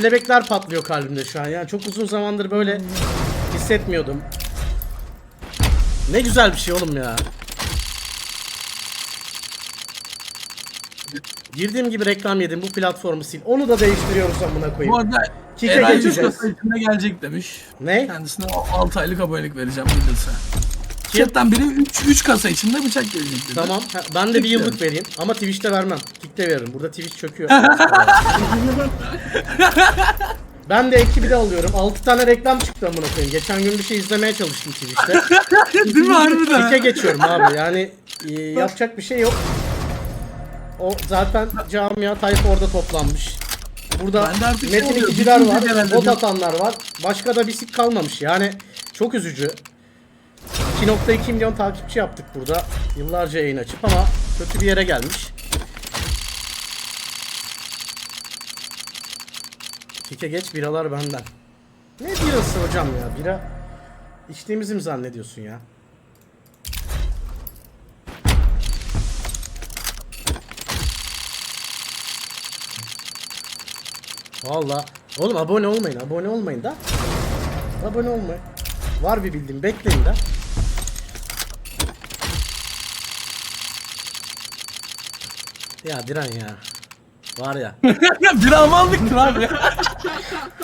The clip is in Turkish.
kelebekler patlıyor kalbimde şu an. Yani çok uzun zamandır böyle hissetmiyordum. Ne güzel bir şey oğlum ya. Girdiğim gibi reklam yedim bu platformu sil. Onu da değiştiriyoruz amına Bu koyayım. arada Kike Eray 3 geçeceğiz. kasa içinde gelecek demiş. Ne? Kendisine 6 aylık abonelik vereceğim bildirse. Kim? Chatten biri 3 3 kasa içinde bıçak gelecek dedi. Tamam. ha, Ben de bir Kick yıllık diyorum. vereyim. Ama Twitch'te vermem. Kick'te veririm. Burada Twitch çöküyor. ben de ekibi de alıyorum. 6 tane reklam çıktı amına koyayım. Geçen gün bir şey izlemeye çalıştım Twitch'te. Değil mi harbiden? Kick'e geçiyorum abi. Yani e, yapacak bir şey yok. O zaten camia tayfa orada toplanmış. Burada şey metin oluyor, ikiciler var, herhalde bot atanlar var. Başka da bir sik kalmamış. Yani çok üzücü. 2.2 milyon takipçi yaptık burada. Yıllarca yayın açıp ama kötü bir yere gelmiş. Kike geç biralar benden. Ne diyorsun hocam ya? Bira içtiğimizi mi zannediyorsun ya? Valla. Oğlum abone olmayın. Abone olmayın da. Abone olmayın. Var bir bildiğim. Bekleyin de. Ya Diren ya. Var ya. bir almanlıktır abi.